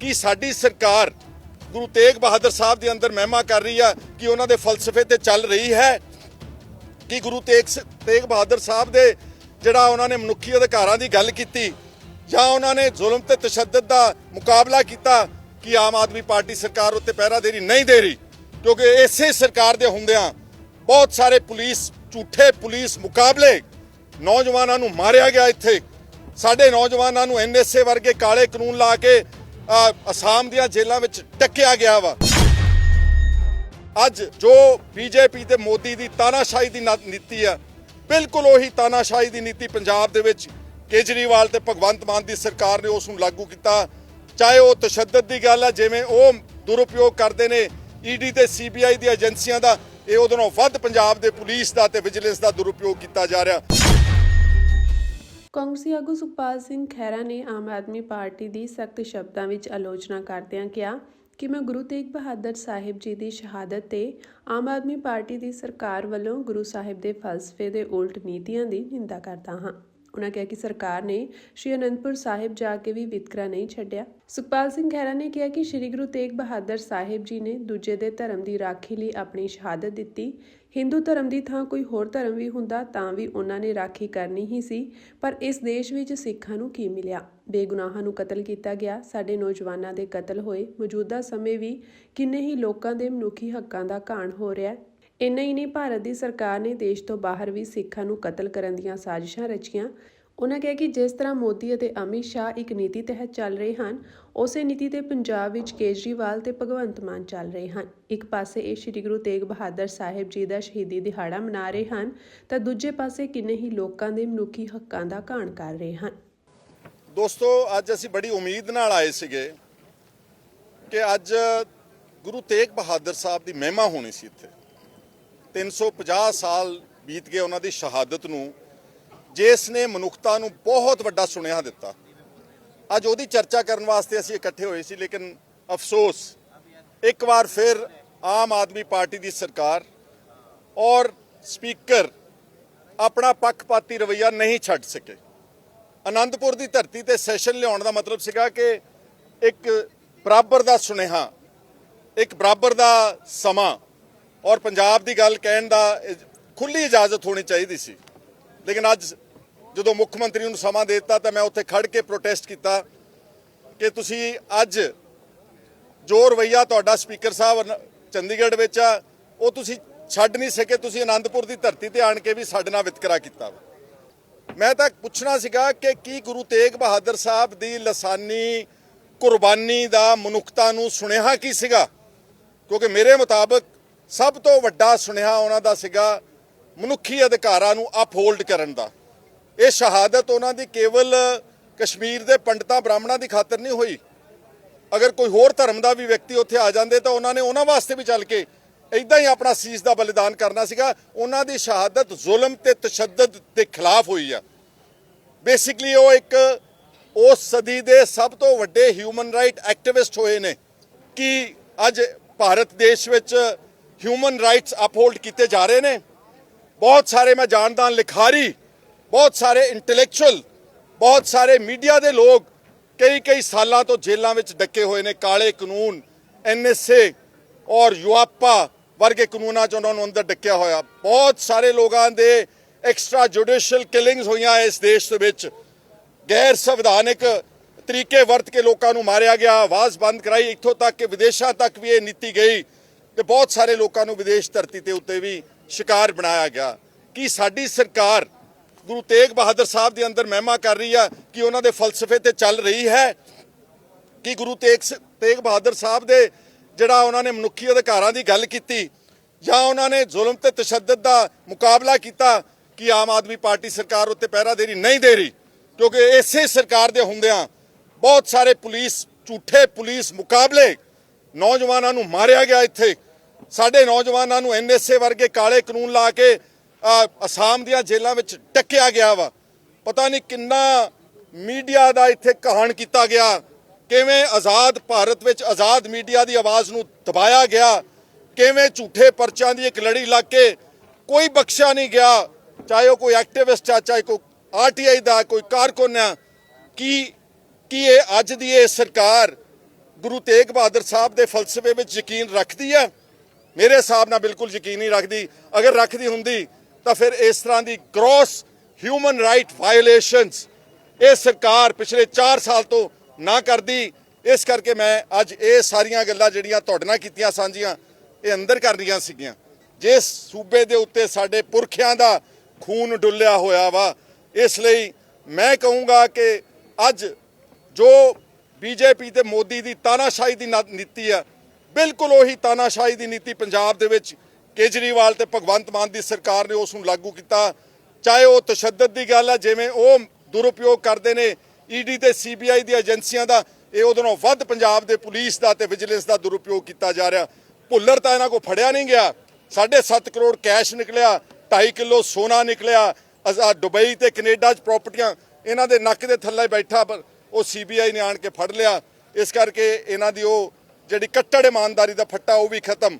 ਕਿ ਸਾਡੀ ਸਰਕਾਰ ਗੁਰੂ ਤੇਗ ਬਹਾਦਰ ਸਾਹਿਬ ਦੇ ਅੰਦਰ ਮਹਿਮਾ ਕਰ ਰਹੀ ਆ, ਕਿ ਉਹਨਾਂ ਦੇ ਫਲਸਫੇ ਤੇ ਚੱਲ ਰਹੀ ਹੈ, ਕਿ ਗੁਰੂ ਤੇਗ ਸ- ਤੇਗ ਬਹਾਦਰ ਸਾਹਿਬ ਦੇ ਜਿਹੜਾ ਉਹਨਾਂ ਨੇ ਮਨੁੱਖੀ ਅਧਿਕਾਰਾਂ ਦੀ ਗੱਲ ਕੀਤੀ, ਜਾਂ ਉਹਨਾਂ ਨੇ ਜ਼ੁਲਮ ਤੇ ਤਸ਼ੱਦਦ ਦਾ ਮੁਕਾਬਲਾ ਕੀਤਾ, ਕਿ ਆਮ ਆਦਮੀ ਪਾਰਟੀ ਸਰਕਾਰ ਉੱਤੇ ਪਹਿਰਾਦੇਰੀ ਨਹੀਂ ਦੇ ਰਹੀ, ਕਿਉਂਕਿ ਇਸੇ ਸਰਕਾਰ ਦੇ ਹੁੰਦਿਆਂ ਬਹੁਤ ਸਾਰੇ ਪੁਲਿਸ, ਝੂਠੇ ਪੁਲਿਸ ਮੁਕਾਬਲੇ ਨੌਜਵਾਨਾਂ ਨੂੰ ਮਾਰਿਆ ਗਿਆ ਇੱਥੇ। ਸਾਡੇ ਨੌਜਵਾਨਾਂ ਨੂੰ ਐਨਐਸਏ ਵਰਗੇ ਕਾਲੇ ਕਾਨੂੰਨ ਲਾ ਕੇ ਅਸਾਮ ਦੀਆਂ ਜੇਲ੍ਹਾਂ ਵਿੱਚ ਟੱਕਿਆ ਗਿਆ ਵਾ। ਅੱਜ ਜੋ ਬੀਜੇਪੀ ਤੇ ਮੋਦੀ ਦੀ ਤਾਨਾਸ਼ਾਹੀ ਦੀ ਨੀਤੀ ਆ, ਬਿਲਕੁਲ ਉਹੀ ਤਾਨਾਸ਼ਾਹੀ ਦੀ ਨੀਤੀ ਪੰਜਾਬ ਦੇ ਵਿੱਚ ਕੇਜਰੀਵਾਲ ਤੇ ਭਗਵੰਤ ਮਾਨ ਦੀ ਸਰਕਾਰ ਨੇ ਉਸ ਨੂੰ ਲਾਗੂ ਕੀਤਾ। ਚਾਹੇ ਉਹ ਤਸ਼ੱਦਦ ਦੀ ਗੱਲ ਆ, ਜਿਵੇਂ ਉਹ ਦੁਰਉਪਯੋਗ ਕਰਦੇ ਨੇ ਈਡੀ ਤੇ ਸੀਬੀਆਈ ਦੀ ਏਜੰਸੀਆਂ ਦਾ, ਇਹ ਉਹਦੋਂ ਨਾਲੋਂ ਵੱਧ ਪੰਜਾਬ ਦੇ ਪੁਲਿਸ ਦਾ ਤੇ ਵਿਜੀਲੈਂਸ ਦਾ ਦੁਰਉਪਯੋਗ ਕੀਤਾ ਜਾ ਰਿਹਾ। ਕਾਂਗਰਸੀ ਆਗੂ ਸੁਖਪਾਲ ਸਿੰਘ ਖਹਿਰਾ ਨੇ ਆਮ ਆਦਮੀ ਪਾਰਟੀ ਦੀ ਸਖਤ ਸ਼ਬਦਾਂ ਵਿੱਚ ਆਲੋਚਨਾ ਕਰਦਿਆਂ ਕਿਹਾ ਕਿ ਮੈਂ ਗੁਰੂ ਤੇਗ ਬਹਾਦਰ ਸਾਹਿਬ ਜੀ ਦੀ ਸ਼ਹਾਦਤ ਤੇ ਆਮ ਆਦਮੀ ਪਾਰਟੀ ਦੀ ਸਰਕਾਰ ਵੱਲੋਂ ਗੁਰੂ ਸਾਹਿਬ ਦੇ ਫਲਸਫੇ ਦੇ ਉਲਟ ਨੀਤੀਆਂ ਦੀ ਨਿੰਦਾ ਕਰਦਾ ਹਾਂ। ਉਨ੍ਹਾਂ ਕਿਹਾ ਕਿ ਸਰਕਾਰ ਨੇ ਸ਼੍ਰੀ ਅਨੰਦਪੁਰ ਸਾਹਿਬ ਜਾ ਕੇ ਵੀ ਵਿਤਕਰਾ ਨਹੀਂ ਛੱਡਿਆ। ਸੁਖਪਾਲ ਸਿੰਘ ਖਹਿਰਾ ਨੇ ਕਿਹਾ ਕਿ ਸ਼੍ਰੀ ਗੁਰੂ ਤੇਗ ਬਹਾਦਰ ਸਾਹਿਬ ਜੀ ਨੇ ਦੂਜੇ ਦੇ ਧਰਮ ਦੀ ਰਾਖੀ ਲਈ ਆਪਣੀ ਸ਼ਹਾਦਤ ਦਿੱਤੀ। ਹਿੰਦੂ ਧਰਮ ਦੀ ਥਾਂ ਕੋਈ ਹੋਰ ਧਰਮ ਵੀ ਹੁੰਦਾ ਤਾਂ ਵੀ ਉਹਨਾਂ ਨੇ ਰਾਖੀ ਕਰਨੀ ਹੀ ਸੀ, ਪਰ ਇਸ ਦੇਸ਼ ਵਿੱਚ ਸਿੱਖਾਂ ਨੂੰ ਕੀ ਮਿਲਿਆ? ਬੇਗੁਨਾਹਾਂ ਨੂੰ ਕਤਲ ਕੀਤਾ ਗਿਆ, ਸਾਡੇ ਨੌਜਵਾਨਾਂ ਦੇ ਕਤਲ ਹੋਏ, ਮੌਜੂਦਾ ਸਮੇਂ ਵੀ ਕਿੰਨੇ ਹੀ ਲੋਕਾਂ ਦੇ ਮਨੁੱਖੀ ਹੱਕਾਂ ਦਾ ਘਾਣ ਹੋ ਰਿਹਾ ਹੈ। ਇੰਨਾ ਹੀ ਨਹੀਂ, ਭਾਰਤ ਦੀ ਸਰਕਾਰ ਨੇ ਦੇਸ਼ ਤੋਂ ਬਾਹਰ ਵੀ ਸਿੱਖਾਂ ਨੂੰ ਕਤਲ ਕਰਨ ਦੀਆਂ ਸਾਜ਼ਿਸ਼ਾਂ ਰਚੀਆਂ। ਉਹਨਾਂ ਕਿਹਾ ਕਿ ਜਿਸ ਤਰ੍ਹਾਂ ਮੋਦੀ ਅਤੇ ਅਮਿਤ ਸ਼ਾਹ ਇੱਕ ਨੀਤੀ ਤਹਿਤ ਚੱਲ ਰਹੇ ਹਨ, ਉਸੇ ਨੀਤੀ ਤੇ ਪੰਜਾਬ ਵਿੱਚ ਕੇਜਰੀਵਾਲ ਤੇ ਭਗਵੰਤ ਮਾਨ ਚੱਲ ਰਹੇ ਹਨ। ਇੱਕ ਪਾਸੇ ਇਹ ਸ੍ਰੀ ਗੁਰੂ ਤੇਗ ਬਹਾਦਰ ਸਾਹਿਬ ਜੀ ਦਾ ਸ਼ਹੀਦੀ ਦਿਹਾੜਾ ਮਨਾ ਰਹੇ ਹਨ, ਤਾਂ ਦੂਜੇ ਪਾਸੇ ਕਿੰਨੇ ਹੀ ਲੋਕਾਂ ਦੇ ਮਨੁੱਖੀ ਹੱਕਾਂ ਦਾ ਘਾਣ ਕਰ ਰਹੇ ਹਨ। ਦੋਸਤੋ, ਅੱਜ ਅਸੀਂ ਬੜੀ ਉਮੀਦ ਨਾਲ ਆਏ ਸੀਗੇ ਕਿ ਅੱਜ ਗੁਰੂ ਤੇਗ ਬਹਾਦਰ ਸਾਹਿਬ ਦੀ ਮਹਿਮਾ ਹੋਣੀ ਸੀ ਇੱਥੇ। 350 ਸਾਲ ਬੀਤ ਗਏ ਉਹਨਾਂ ਦੀ ਸ਼ਹਾਦਤ ਨੂੰ ਜਿਸ ਨੇ ਮਨੁੱਖਤਾ ਨੂੰ ਬਹੁਤ ਵੱਡਾ ਸੁਨੇਹਾ ਦਿੱਤਾ। ਅੱਜ ਉਹਦੀ ਚਰਚਾ ਕਰਨ ਵਾਸਤੇ ਅਸੀਂ ਇਕੱਠੇ ਹੋਏ ਸੀ, ਲੇਕਿਨ ਅਫਸੋਸ, ਇੱਕ ਵਾਰ ਫਿਰ ਆਮ ਆਦਮੀ ਪਾਰਟੀ ਦੀ ਸਰਕਾਰ ਔਰ ਸਪੀਕਰ ਆਪਣਾ ਪੱਖਪਾਤੀ ਰਵੱਈਆ ਨਹੀਂ ਛੱਡ ਸਕੇ। ਆਨੰਦਪੁਰ ਦੀ ਧਰਤੀ ਤੇ ਸੈਸ਼ਨ ਲਿਆਉਣ ਦਾ ਮਤਲਬ ਸੀਗਾ ਕਿ ਇੱਕ ਬਰਾਬਰ ਦਾ ਸੁਨੇਹਾ, ਇੱਕ ਬਰਾਬਰ ਦਾ ਸਮਾਂ ਔਰ ਪੰਜਾਬ ਦੀ ਗੱਲ ਕਹਿਣ ਦਾ ਖੁੱਲੀ ਇਜਾਜ਼ਤ ਹੋਣੀ ਚਾਹੀਦੀ ਸੀ। ਲੇਕਿਨ ਅੱਜ ਜਦੋਂ ਮੁੱਖ ਮੰਤਰੀ ਨੂੰ ਸਮਾਂ ਦੇ ਦਿੱਤਾ ਤਾਂ ਮੈਂ ਉੱਥੇ ਖੜ ਕੇ ਪ੍ਰੋਟੈਸਟ ਕੀਤਾ ਕਿ ਤੁਸੀਂ ਅੱਜ ਜੋ ਰਵਈਆ ਤੁਹਾਡਾ ਸਪੀਕਰ ਸਾਹਿਬ ਚੰਡੀਗੜ੍ਹ ਵਿੱਚ ਆ, ਉਹ ਤੁਸੀਂ ਛੱਡ ਨਹੀਂ ਸਕੇ, ਤੁਸੀਂ ਆਨੰਦਪੁਰ ਦੀ ਧਰਤੀ ਤੇ ਆਣ ਕੇ ਵੀ ਸਾਡੇ ਨਾਲ ਵਿਤਕਰਾ ਕੀਤਾ ਵਾ। ਮੈਂ ਤਾਂ ਪੁੱਛਣਾ ਸੀਗਾ ਕਿ ਕੀ ਗੁਰੂ ਤੇਗ ਬਹਾਦਰ ਸਾਹਿਬ ਦੀ ਲਸਾਨੀ, ਕੁਰਬਾਨੀ ਦਾ ਮਨੁੱਖਤਾ ਨੂੰ ਸੁਨੇਹਾ ਕੀ ਸੀਗਾ? ਕਿਉਂਕਿ ਮੇਰੇ ਮੁਤਾਬਕ ਸਭ ਤੋਂ ਵੱਡਾ ਸੁਨੇਹਾ ਉਹਨਾਂ ਦਾ ਸੀਗਾ ਮਨੁੱਖੀ ਅਧਿਕਾਰਾਂ ਨੂੰ ਅਪਹੋਲਡ ਕਰਨ ਦਾ। ਇਹ ਸ਼ਹਾਦਤ ਉਹਨਾਂ ਦੀ ਕੇਵਲ ਕਸ਼ਮੀਰ ਦੇ ਪੰਡਤਾਂ ਬ੍ਰਾਹਮਣਾਂ ਦੀ ਖਾਤਰ ਨਹੀਂ ਹੋਈ। ਅਗਰ ਕੋਈ ਹੋਰ ਧਰਮ ਦਾ ਵੀ ਵਿਅਕਤੀ ਉੱਥੇ ਆ ਜਾਂਦੇ ਤਾਂ ਉਹਨਾਂ ਨੇ ਉਹਨਾਂ ਵਾਸਤੇ ਵੀ ਚੱਲ ਕੇ ਇਦਾਂ ਹੀ ਆਪਣਾ ਸੀਸ ਦਾ ਬਲੀਦਾਨ ਕਰਨਾ ਸੀਗਾ। ਉਹਨਾਂ ਦੀ ਸ਼ਹਾਦਤ ਜ਼ੁਲਮ ਤੇ ਤਸ਼ੱਦਦ ਦੇ ਖਿਲਾਫ ਹੋਈ ਆ। ਬੇਸਿਕਲੀ ਉਹ ਇੱਕ ਉਸ ਸਦੀ ਦੇ ਸਭ ਤੋਂ ਵੱਡੇ ਹਿਊਮਨ ਰਾਈਟ ਐਕਟਿਵਿਸਟ ਹੋਏ ਨੇ ਕਿ ਅੱਜ ਭਾਰਤ ਦੇਸ਼ ਵਿੱਚ ਹਿਊਮਨ ਰਾਈਟਸ ਅਪਹੋਲਡ ਕੀਤੇ ਜਾ ਰਹੇ ਨੇ। ਬਹੁਤ ਸਾਰੇ ਮੈਂ ਜਾਣਦਾ ਲਿਖਾਰੀ, ਬਹੁਤ ਸਾਰੇ ਇੰਟੈਲੈਕਚੁਅਲ ਬਹੁਤ ਸਾਰੇ ਮੀਡੀਆ ਦੇ ਲੋਕ ਕਈ ਕਈ ਸਾਲਾਂ ਤੋਂ ਜੇਲ੍ਹਾਂ ਵਿੱਚ ਡੱਕੇ ਹੋਏ ਨੇ। ਕਾਲੇ ਕਾਨੂੰਨ ਐਨਐਸਏ ਔਰ ਯੂਆਪਾ ਵਰਗੇ ਕਾਨੂੰਨਾਂ 'ਚ ਉਹਨਾਂ ਨੂੰ ਅੰਦਰ ਡੱਕਿਆ ਹੋਇਆ। ਬਹੁਤ ਸਾਰੇ ਲੋਕਾਂ ਦੇ ਐਕਸਟਰਾ ਜੁਡੀਸ਼ੀਅਲ ਕਿਲਿੰਗਸ ਹੋਈਆਂ ਇਸ ਦੇਸ਼ ਦੇ ਵਿੱਚ। ਗੈਰ ਸੰਵਿਧਾਨਿਕ ਤਰੀਕੇ ਵਰਤ ਕੇ ਲੋਕਾਂ ਨੂੰ ਮਾਰਿਆ ਗਿਆ। ਆਵਾਜ਼ ਬੰਦ ਕਰਾਈ। ਇੱਥੋਂ ਤੱਕ ਕਿ ਵਿਦੇਸ਼ਾਂ ਤੱਕ ਵੀ ਇਹ ਨੀਤੀ ਗਈ। ਤੇ ਬਹੁਤ ਸਾਰੇ ਲੋਕਾਂ ਨੂੰ ਵਿਦੇਸ਼ ਧਰਤੀ ਤੇ ਉੱਤੇ ਵੀ ਸ਼ਿਕਾਰ ਬਣਾਇਆ ਗਿਆ। ਕਿ ਸਾਡੀ ਸਰਕਾਰ ਗੁਰੂ ਤੇਗ ਬਹਾਦਰ ਸਾਹਿਬ ਦੇ ਅੰਦਰ ਮਹਿਮਾ ਕਰ ਰਹੀ ਆ? ਕਿ ਉਹਨਾਂ ਦੇ ਫਲਸਫੇ ਤੇ ਚੱਲ ਰਹੀ ਹੈ? ਕਿ ਗੁਰੂ ਤੇਗ ਸ- ਤੇਗ ਬਹਾਦਰ ਸਾਹਿਬ ਦੇ ਜਿਹੜਾ ਉਹਨਾਂ ਨੇ ਮਨੁੱਖੀ ਅਧਿਕਾਰਾਂ ਦੀ ਗੱਲ ਕੀਤੀ ਜਾਂ ਉਹਨਾਂ ਨੇ ਜ਼ੁਲਮ ਤੇ ਤਸ਼ੱਦਦ ਦਾ ਮੁਕਾਬਲਾ ਕੀਤਾ ਕਿ ਆਮ ਆਦਮੀ ਪਾਰਟੀ ਸਰਕਾਰ ਉੱਤੇ ਪਹਿਰਾ ਦੇਰੀ ਨਹੀਂ ਦੇ ਰਹੀ? ਕਿਉਂਕਿ ਇਸੇ ਸਰਕਾਰ ਦੇ ਹੁੰਦਿਆਂ ਬਹੁਤ ਸਾਰੇ ਪੁਲਿਸ, ਝੂਠੇ ਪੁਲਿਸ ਮੁਕਾਬਲੇ ਨੌਜਵਾਨਾਂ ਨੂੰ ਮਾਰਿਆ ਗਿਆ ਇੱਥੇ। ਸਾਡੇ ਨੌਜਵਾਨਾਂ ਨੂੰ ਐਨਐਸਏ ਵਰਗੇ ਕਾਲੇ ਕਾਨੂੰਨ ਲਾ ਕੇ ਅਸਾਮ ਦੀਆਂ ਜੇਲ੍ਹਾਂ ਵਿੱਚ ਟੱਕਿਆ ਗਿਆ ਵਾ। ਪਤਾ ਨਹੀਂ ਕਿੰਨਾ ਮੀਡੀਆ ਦਾ ਇੱਥੇ ਕਹਾਣ ਕੀਤਾ ਗਿਆ। ਕਿਵੇਂ ਆਜ਼ਾਦ ਭਾਰਤ ਵਿੱਚ ਆਜ਼ਾਦ ਮੀਡੀਆ ਦੀ ਆਵਾਜ਼ ਨੂੰ ਦਬਾਇਆ ਗਿਆ। ਕਿਵੇਂ ਝੂਠੇ ਪਰਚਾਂ ਦੀ ਇੱਕ ਲੜੀ ਲੱਗ ਕੇ ਕੋਈ ਬਖਸ਼ਿਆ ਨਹੀਂ ਗਿਆ। ਚਾਹੇ ਉਹ ਕੋਈ ਐਕਟਿਵਿਸਟ ਆ, ਚਾਹੇ ਕੋਈ ਆਰਟੀਆਈ ਦਾ, ਕੋਈ ਕਾਰਕੁਨ ਆ। ਕੀ ਕੀ ਇਹ ਅੱਜ ਦੀ ਇਹ ਸਰਕਾਰ ਗੁਰੂ ਤੇਗ ਬਹਾਦਰ ਸਾਹਿਬ ਦੇ ਫਲਸਫੇ ਵਿੱਚ ਯਕੀਨ ਰੱਖਦੀ ਹੈ? ਮੇਰੇ ਹਿਸਾਬ ਨਾਲ ਬਿਲਕੁਲ ਯਕੀਨ ਨਹੀਂ ਰੱਖਦੀ। ਅਗਰ ਰੱਖਦੀ ਹੁੰਦੀ, ਤਾਂ ਫਿਰ ਇਸ ਤਰ੍ਹਾਂ ਦੀ ਗ੍ਰੋਸ ਹਿਊਮਨ ਰਾਈਟ ਵਾਇਓਲੇਸ਼ਨਸ ਇਹ ਸਰਕਾਰ ਪਿਛਲੇ 4 ਸਾਲ ਤੋਂ ਨਾ ਕਰਦੀ। ਇਸ ਕਰਕੇ ਮੈਂ ਅੱਜ ਇਹ ਸਾਰੀਆਂ ਗੱਲਾਂ ਜਿਹੜੀਆਂ ਤੁਹਾਡੇ ਨਾਲ ਕੀਤੀਆਂ ਸਾਂਝੀਆਂ, ਇਹ ਅੰਦਰ ਕਰਨੀਆਂ ਸੀਗੀਆਂ। ਜਿਸ ਸੂਬੇ ਦੇ ਉੱਤੇ ਸਾਡੇ ਪੁਰਖਿਆਂ ਦਾ ਖੂਨ ਡੁੱਲਿਆ ਹੋਇਆ ਵਾ, ਇਸ ਲਈ ਮੈਂ ਕਹੂੰਗਾ ਕਿ ਅੱਜ ਜੋ ਬੀਜੇਪੀ ਤੇ ਮੋਦੀ ਦੀ ਤਾਨਾਸ਼ਾਹੀ ਦੀ ਨੀਤੀ ਆ ਬਿਲਕੁਲ ਉਹੀ ਤਾਨਾਸ਼ਾਹੀ ਦੀ ਨੀਤੀ ਪੰਜਾਬ ਦੇ ਵਿੱਚ ਕੇਜਰੀਵਾਲ ਤੇ ਭਗਵੰਤ ਮਾਨ ਦੀ ਸਰਕਾਰ ਨੇ ਉਸ ਨੂੰ ਲਾਗੂ ਕੀਤਾ। ਚਾਹੇ ਉਹ ਤਸ਼ੱਦਦ ਦੀ ਗੱਲ ਹੈ ਜਿਵੇਂ ਉਹ ਦੁਰਉਪਯੋਗ ਕਰਦੇ ਨੇ ਈਡੀ ਤੇ ਸੀਬੀਆਈ ਦੀ ਏਜੰਸੀਆਂ ਦਾ, ਇਹ ਉਹਦੇ ਨਾਲੋਂ ਵੱਧ ਪੰਜਾਬ ਦੇ ਪੁਲਿਸ ਦਾ ਤੇ ਵਿਜੀਲੈਂਸ ਦਾ ਦੁਰਉਪਯੋਗ ਕੀਤਾ ਜਾ ਰਿਹਾ। ਭੁੱਲਰ ਤਾਂ ਇਹਨਾਂ ਕੋ ਫੜਿਆ ਨਹੀਂ ਗਿਆ। 7.5 ਕਰੋੜ ਕੈਸ਼ ਨਿਕਲਿਆ 2.5 ਕਿਲੋ ਸੋਨਾ ਨਿਕਲਿਆ। ਦੁਬਈ ਤੇ ਕੈਨੇਡਾ 'ਚ ਪ੍ਰਾਪਰਟੀਆਂ ਇਹਨਾਂ ਦੇ ਨੱਕ ਦੇ ਥੱਲੇ ਬੈਠਾ, ਪਰ ਉਹ ਸੀਬੀਆਈ ਨੇ ਆਣ ਕੇ ਫੜ ਲਿਆ। ਇਸ ਕਰਕੇ ਇਹਨਾਂ ਦੀ ਉਹ ਜਿਹੜੀ ਕੱਟੜ ਇਮਾਨਦਾਰੀ ਦਾ ਫੱਟਾ ਉਹ ਵੀ ਖਤਮ।